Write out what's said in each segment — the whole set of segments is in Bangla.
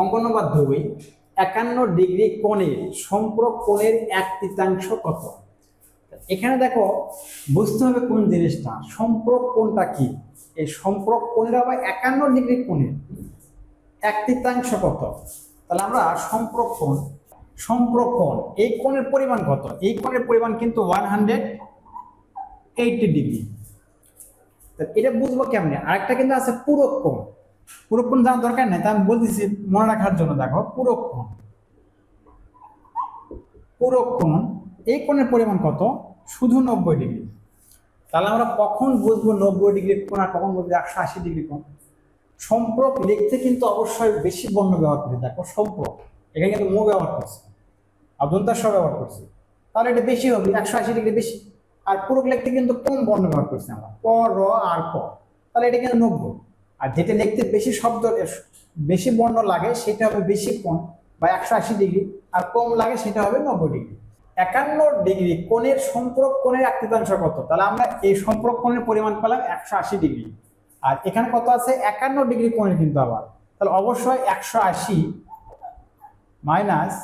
অঙ্ক নম্বর দুই, একান্ন ডিগ্রি কোণে সম্পর্ক কোণের এক তৃতীয়াংশ কত? এখানে দেখো, বুঝতে হবে কোন জিনিসটা, সম্পর্ক কোণটা কি? এই সম্পর্ক কোণের আবার একান্ন ডিগ্রি কোণের এক তৃতীয়াংশ কত? তাহলে আমরা সম্পর্ক কোণ সম্পর্ক কোণ, এই কোণের পরিমাণ কত? এই কোণের পরিমাণ কিন্তু ওয়ান হান্ড্রেড এইটটি ডিগ্রি। এটা বুঝব কেমনে? আরেকটা কিন্তু আছে পুরো কোণ। পুরো কোণ জানার দরকার নেই, তা আমি বলতেছি মনে রাখার জন্য দেখো পুরো কোণ পুরো কোণ এই কোণের পরিমাণ কত? শুধু নব্বই ডিগ্রি। তাহলে আমরা কখন বুঝব নব্বই ডিগ্রি কোণ আর কখন বুঝব একশো আশি ডিগ্রি কোণ? সম্পর্ক লিখতে কিন্তু অবশ্যই বেশি বর্ণ ব্যবহার করি, দেখো সম্পর্ক। এখানে কিন্তু মো ব্যবহার করছি আর দন্তাস ব্যবহার করছি। তাহলে এটা বেশি হবে, একশো আশি ডিগ্রি বেশি। আর পুরো লিখতে কিন্তু কম বর্ণ ব্যবহার করছি আমরা, ক, র, আর ক। তাহলে এটা কিন্তু নব্বই। আর যেটা লিখতে বেশি শব্দ, বেশি বর্ণ লাগে সেটা হবে বেশি কোণ বা একশো আশি ডিগ্রি, আর কম লাগে সেটা হবে নব্বই ডিগ্রি। একান্ন ডিগ্রি কোণের সম্পর্ক কোণের এক তৃতীয়াংশ কত? তাহলে আমরা এই সম্পর্ক কোণের পরিমাণ পেলাম একশো আশি ডিগ্রি। আর এখানে কত আছে? একান্ন ডিগ্রি কোণের কিন্তু আবার। তাহলে অবশ্যই একশো আশি মাইনাস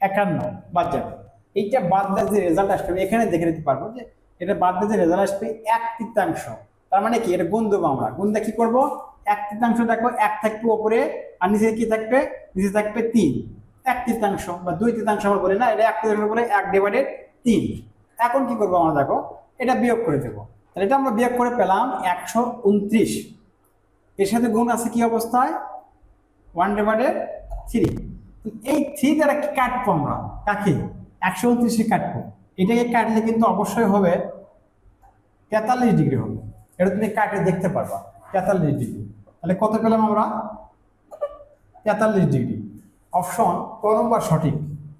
একান্ন বাদ যাবে এইটা বাদ দিয়ে যে রেজাল্ট আসবে, আমি এখানে দেখে নিতে পারব যে এটা বাদ দিয়ে যে রেজাল্ট আসবে এক তৃতীয়াংশ। তার মানে কি? এটা গুণ দেবো আমরা। গুণ দিয়ে কি করব? এক তৃতীয়াংশ দেখো এক থাকবে ওপরে, আর নিচে কি থাকবে? নিচে থাকবে তিন। এক তৃতীয়াংশ বা দুই তৃতীয়াংশ আমরা বলি না, এটা এক তৃতীয়াংশ বলে এক ডিভাইডেড তিন। এখন কি করব আমরা দেখো, এটা বিয়োগ করে দেবো। তাহলে এটা আমরা বিয়োগ করে পেলাম একশো উনত্রিশ। এর সাথে গুণ আছে কি অবস্থায়? ওয়ান ডিভাইডেড থ্রি এই থ্রি দ্বারা কি কাটবো আমরা? কাকে? একশো উনত্রিশে কাটবো। এটাকে কাটলে কিন্তু অবশ্যই হবে তেতাল্লিশ ডিগ্রি হবে। এটা তুমি কাটে দেখতে পারবা, তেতাল্লিশ ডিগ্রি। তাহলে কত পেলাম আমরা? তেতাল্লিশ ডিগ্রি। অপশন ক নম্বর সঠিক।